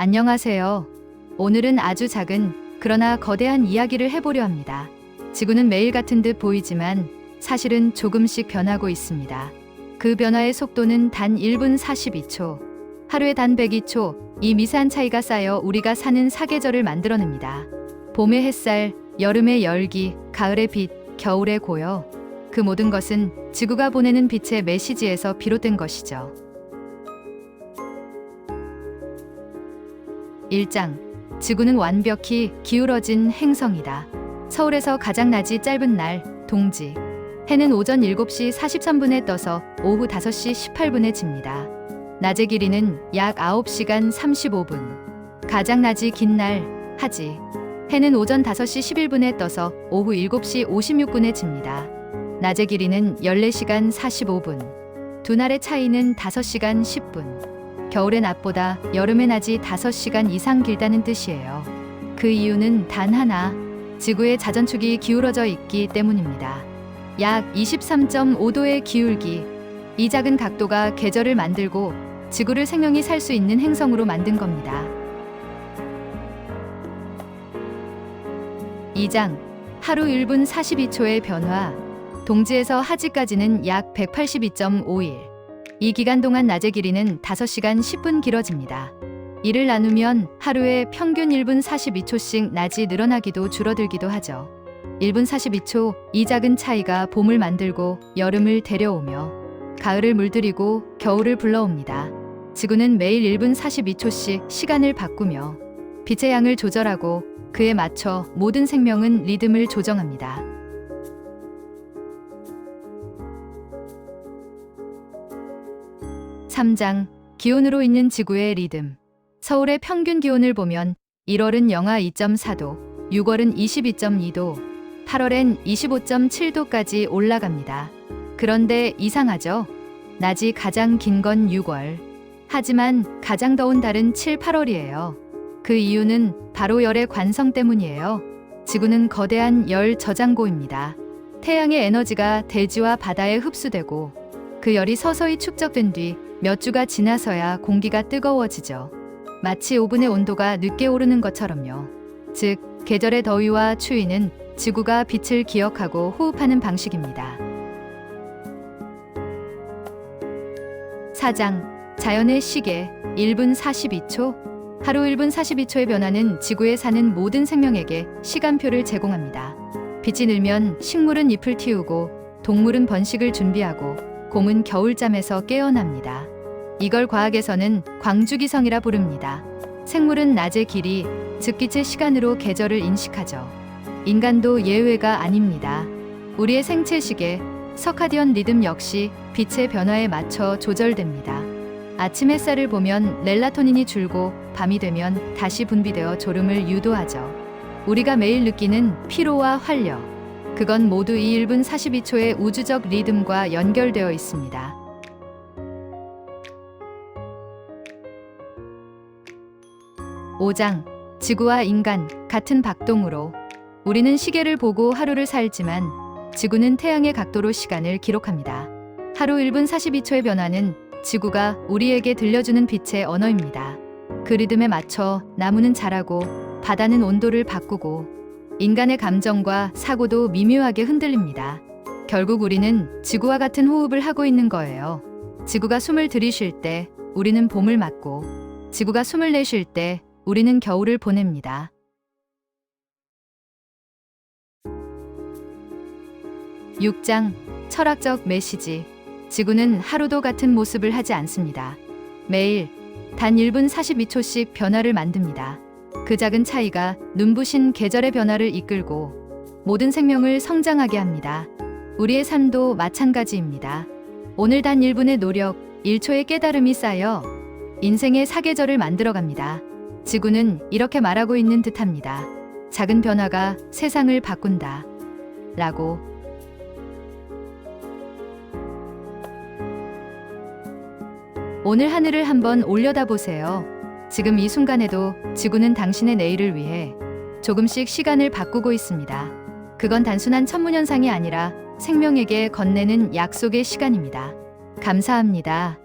안녕하세요. 오늘은 아주 작은 그러나 거대한 이야기를 해보려 합니다. 지구는 매일 같은 듯 보이지만 사실은 조금씩 변하고 있습니다. 그 변화의 속도는 단 1분 42초. 하루에 단 102초, 이 미세한 차이가 쌓여 우리가 사는 사계절을 만들어냅니다. 봄의 햇살, 여름의 열기, 가을의 빛, 겨울의 고요. 그 모든 것은 지구가 보내는 빛의 메시지에서 비롯된 것이죠. 1장 지구는 완벽히 기울어진 행성이다. 서울에서 가장 낮이 짧은 날, 동지. 해는 오전 7시 43분에 떠서 오후 5시 18분에 집니다. 낮의 길이는 약 9시간 35분. 가장 낮이 긴 날, 하지. 해는 오전 5시 11분에 떠서 오후 7시 56분에 집니다. 낮의 길이는 14시간 45분. 두 날의 차이는 5시간 10분. 겨울의 낮보다 여름의 낮이 5시간 이상 길다는 뜻이에요. 그 이유는 단 하나. 지구의 자전축이 기울어져 있기 때문입니다. 약 23.5도의 기울기. 이 작은 각도가 계절을 만들고 지구를 생명이 살 수 있는 행성으로 만든 겁니다. 2장 하루 1분 42초의 변화. 동지에서 하지까지는 약 182.5일. 이 기간 동안 낮의 길이는 5시간 10분 길어집니다. 이를 나누면 하루에 평균 1분 42초씩 낮이 늘어나기도 줄어들기도 하죠. 1분 42초, 이 작은 차이가 봄을 만들고 여름을 데려오며 가을을 물들이고 겨울을 불러옵니다. 지구는 매일 1분 42초씩 시간을 바꾸며 빛의 양을 조절하고 그에 맞춰 모든 생명은 리듬을 조정합니다. 삼장 기온으로 있는 지구의 리듬. 서울의 평균 기온을 보면 1월은 영하 2.4도, 6월은 22.2도, 8월엔 25.7도까지 올라갑니다. 그런데 이상하죠? 낮이 가장 긴 건 6월. 하지만 가장 더운 달은 7, 8월이에요. 그 이유는 바로 열의 관성 때문이에요. 지구는 거대한 열 저장고입니다. 태양의 에너지가 대지와 바다에 흡수되고 그 열이 서서히 축적된 뒤 몇 주가 지나서야 공기가 뜨거워지죠. 마치 오븐의 온도가 늦게 오르는 것처럼요. 즉, 계절의 더위와 추위는 지구가 빛을 기억하고 호흡하는 방식입니다. 4장 자연의 시계 1분 42초 하루 1분 42초의 변화는 지구에 사는 모든 생명에게 시간표를 제공합니다. 빛이 늘면 식물은 잎을 틔우고 동물은 번식을 준비하고 곰은 겨울잠에서 깨어납니다. 이걸 과학에서는 광주기성이라 부릅니다. 생물은 낮의 길이, 즉 빛의 시간으로 계절을 인식하죠. 인간도 예외가 아닙니다. 우리의 생체 시계, 서카디언 리듬 역시 빛의 변화에 맞춰 조절됩니다. 아침 햇살을 보면 렐라토닌이 줄고 밤이 되면 다시 분비되어 졸음을 유도하죠. 우리가 매일 느끼는 피로와 활력, 그건 모두 이 1분 42초의 우주적 리듬과 연결되어 있습니다. 오장 지구와 인간 같은 박동으로 우리는 시계를 보고 하루를 살지만 지구는 태양의 각도로 시간을 기록합니다. 하루 1분 42초의 변화는 지구가 우리에게 들려주는 빛의 언어입니다. 그 리듬에 맞춰 나무는 자라고 바다는 온도를 바꾸고 인간의 감정과 사고도 미묘하게 흔들립니다. 결국 우리는 지구와 같은 호흡을 하고 있는 거예요. 지구가 숨을 들이쉴 때 우리는 봄을 맞고 지구가 숨을 내쉴 때 우리는 겨울을 보냅니다. 육장 철학적 메시지 지구는 하루도 같은 모습을 하지 않습니다. 매일 단 1분 42초씩 변화를 만듭니다. 그 작은 차이가 눈부신 계절의 변화를 이끌고 모든 생명을 성장하게 합니다. 우리의 삶도 마찬가지입니다. 오늘 단 1분의 노력, 1초의 깨달음이 쌓여 인생의 사계절을 만들어갑니다. 지구는 이렇게 말하고 있는 듯합니다. 작은 변화가 세상을 바꾼다. 라고. 오늘 하늘을 한번 올려다 보세요. 지금 이 순간에도 지구는 당신의 내일을 위해 조금씩 시간을 바꾸고 있습니다. 그건 단순한 천문현상이 아니라 생명에게 건네는 약속의 시간입니다. 감사합니다.